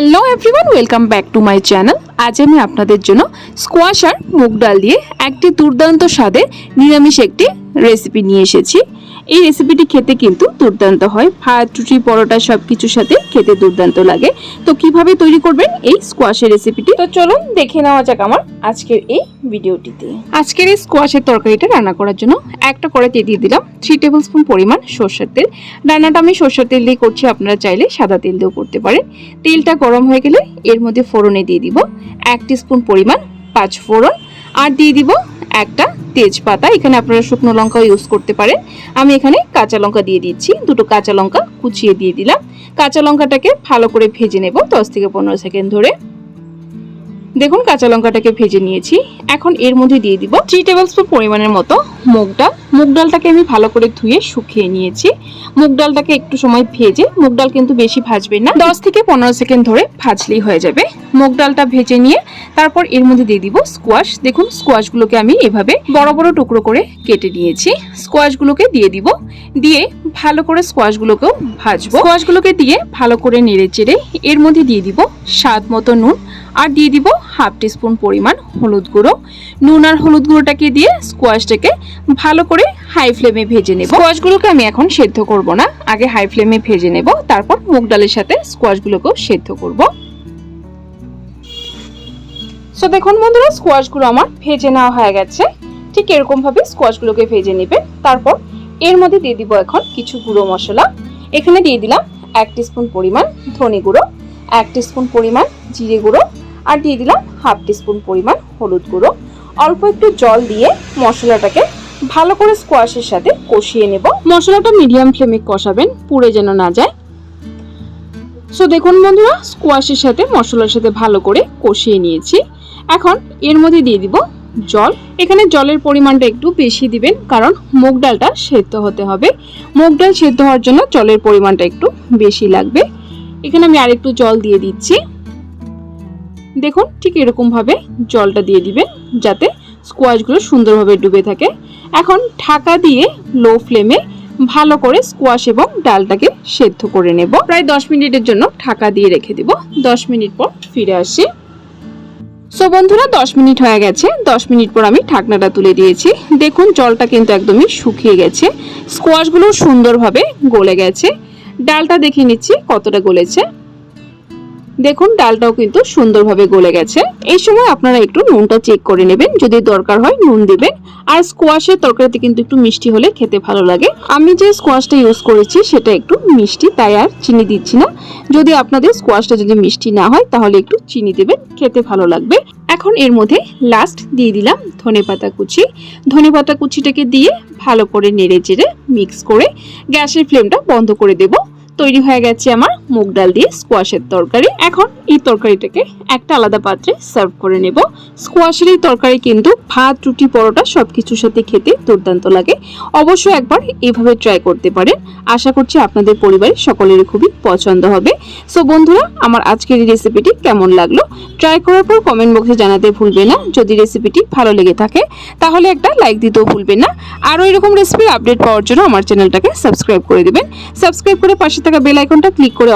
Hello everyone welcome back to my channel আজ আমি আপনাদের জন্য স্কোয়াশ আর মুগ ডাল দিয়ে একটি দুর্দান্ত স্বাদে নিরামিষ একটি রেসিপি নিয়ে এসেছি। এই রেসিপিটি খেতে কিন্তু দুর্দান্ত হয়। ভাত, রুটি, পরোটা সব কিছুর সাথে খেতে দুর্দান্ত লাগে। তো কীভাবে তৈরি করবেন এই স্কোয়াশের রেসিপিটি তো চলুন দেখে নেওয়া যাক আমার আজকের এই ভিডিওটিতে আজকের এই স্কোয়াশের তরকারিটা রান্না করার জন্য একটা কড়াইতে দিয়ে দিলাম থ্রি টেবিল স্পুন পরিমাণ সর্ষের তেল। রান্নাটা আমি সর্ষের তেল দিয়ে করছি, আপনারা চাইলে সাদা তেল দিয়েও করতে পারেন। তেলটা গরম হয়ে গেলে এর মধ্যে ফোড়নে দিয়ে দিব এক স্পুন পরিমাণ পাঁচ ফোড়ন। আর দিয়ে দিব একটা তেজপাতা, এখানে আপনারা শুকনো লঙ্কাও ইউজ করতে পারেন। আমি এখানে কাঁচা লঙ্কা দিয়ে দিচ্ছি, দুটো কাঁচা লঙ্কা কুচিয়ে দিয়ে দিলাম। কাঁচা লঙ্কাটাকে ভালো করে ভেজে নেব দশ থেকে পনেরো সেকেন্ড ধরে। দেখুন কাঁচা লঙ্কাটাকে ভেজে নিয়েছি। এখন এর মধ্যে দিয়ে দিব থ্রি টেবিল স্পুন পরিমাণের মতো মুগ ডাল। মুগ ডালটাকে আমি ভালো করে ধুয়ে শুকিয়ে নিয়েছি। মুগ ডালটাকে একটু সময় ভেজে, মুগ ডাল কিন্তু বেশি ভাজবেন না। দশ থেকে পনেরো সেকেন্ড ধরে ভাজলেই হয়ে যাবে। মুগ ডালটা ভেজে নিয়ে তারপর এর মধ্যে দিয়ে দিব স্কোয়াশ দেখুন স্কোয়াশগুলোকে আমি এভাবে বড় বড় টুকরো করে কেটে নিয়েছি। স্কোয়াশগুলোকে দিয়ে দিব। দিয়ে ভালো করে স্কোয়াশগুলোকেও ভাজবো। স্কোয়াশগুলোকে দিয়ে ভালো করে নেড়ে চেড়ে এর মধ্যে দিয়ে দিব স্বাদ মতো নুন। আর দিয়ে দিব হাফ টিস্পুন পরিমাণ হলুদ গুঁড়ো। নুন আর হলুদ গুঁড়োটাকে দিয়ে স্কোয়াশটাকে ভালো করে হাই ফ্লেমে ভেজে নেব। স্কোয়াশগুলোকে আমি এখন সেদ্ধ করব না, আগে হাই ফ্লেমে ভেজে নেব, তারপর মুগ ডালের সাথে স্কোয়াশগুলোকেও সেদ্ধ করব। সো দেখুন বন্ধুরা স্কোয়াশগুলো আমার ভেজে নেওয়া হয়ে গেছে। ঠিক এরকম ভাবে স্কোয়াশগুলোকে ভেজে নেবেন। তারপর এর মধ্যে দিয়ে দিব এখন কিছু গুঁড়ো মশলা। এখানে দিয়ে দিলাম এক টি স্পুন পরিমাণ ধনে গুঁড়ো, এক টি স্পুন পরিমাণ জিরে গুঁড়ো আর দিয়ে দিলাম হাফ টিস্পুন পরিমাণ হলুদ গুঁড়ো। অল্প একটু জল দিয়ে মশলাটাকে ভালো করে স্কোয়াশের সাথে কষিয়ে নেব। মশলাটা মিডিয়াম ফ্লেমে কষাবেন, পুড়ে যেন না যায়। সো দেখুন বন্ধুরা স্কোয়াশের সাথে মশলার সাথে ভালো করে কষিয়ে নিয়েছি। এখন এর মধ্যে দিয়ে দিব জল। এখানে জলের পরিমাণটা একটু বেশি দিবেন, কারণ মুগ ডালটা সেদ্ধ হতে হবে। মুগ ডাল সেদ্ধ হওয়ার জন্য জলের পরিমাণটা একটু বেশি লাগবে। এখানে আমি আরেকটু জল দিয়ে দিচ্ছি। দেখুন ঠিক এরকমভাবে জলটা দিয়ে দিবেন যাতে স্কোয়াশগুলো সুন্দরভাবে ডুবে থাকে। এখন ঢাকা দিয়ে লো ফ্লেমে ভালো করে স্কোয়াশ এবং ডালটাকে সেদ্ধ করে নেব। প্রায় দশ মিনিটের জন্য ঢাকা দিয়ে রেখে দিব। দশ মিনিট পর ফিরে আসি। সো বন্ধুরা, দশ মিনিট হয়ে গেছে। দশ মিনিট পর আমি ঢাকনাটা তুলে দিয়েছি। দেখুন জলটা কিন্তু একদমই শুকিয়ে গেছে। স্কোয়াশগুলো সুন্দরভাবে গলে গেছে। ডালটা দেখে নিচ্ছি কতটা গলেছে। দেখুন, ডালটাও কিন্তু সুন্দরভাবে গলে গেছে। এই সময় আপনারা একটু নুনটা চেক করে নেবেন, যদি দরকার হয় নুন দিবেন। আর স্কোয়াশের তরকারিতে কিন্তু একটু মিষ্টি হলে খেতে ভালো লাগে। আমি যে স্কোয়াশটা ইউজ করেছি, সেটা একটু মিষ্টি, তাই আর চিনি দিচ্ছি না। যদি আপনাদের স্কোয়াশটা যদি মিষ্টি না হয়, তাহলে একটু চিনি দেবেন, খেতে ভালো লাগবে। এখন এর মধ্যে লাস্ট দিয়ে দিলাম ধনেপাতা কুচি। ধনেপাতা কুচিটাকে দিয়ে ভালো করে নেড়ে চেড়ে মিক্স করে গ্যাসের ফ্লেমটা বন্ধ করে দেবো। তৈরি হয়ে গেছে আমার মুগ ডাল দিয়ে স্কোয়াশের তরকারি। এখন এই তরকারিটাকে একটা আলাদা পাত্রে সার্ভ করে নেব। স্কোয়াশের এই তরকারি কিন্তু ভাত, রুটি, পরোটা সব কিছুর সাথে খেতে দুর্দান্ত লাগে। অবশ্যই একবার এভাবে ট্রাই করতে পারেন। আশা করছি আপনাদের পরিবারের সকলেরই খুবই পছন্দ হবে। সো বন্ধুরা, আমার আজকের এই রেসিপিটি কেমন লাগল? ট্রাই করার পর কমেন্ট বক্সে জানাতে ভুলবে না। যদি রেসিপিটি ভালো লেগে থাকে, তাহলে একটা লাইক দিতেও ভুলবেন না। আরও এরকম রেসিপির আপডেট পাওয়ার জন্য আমার চ্যানেলটাকে সাবস্ক্রাইব করে দেবেন। সাবস্ক্রাইব করে পাশে থাকা বেল আইকনটা ক্লিক করে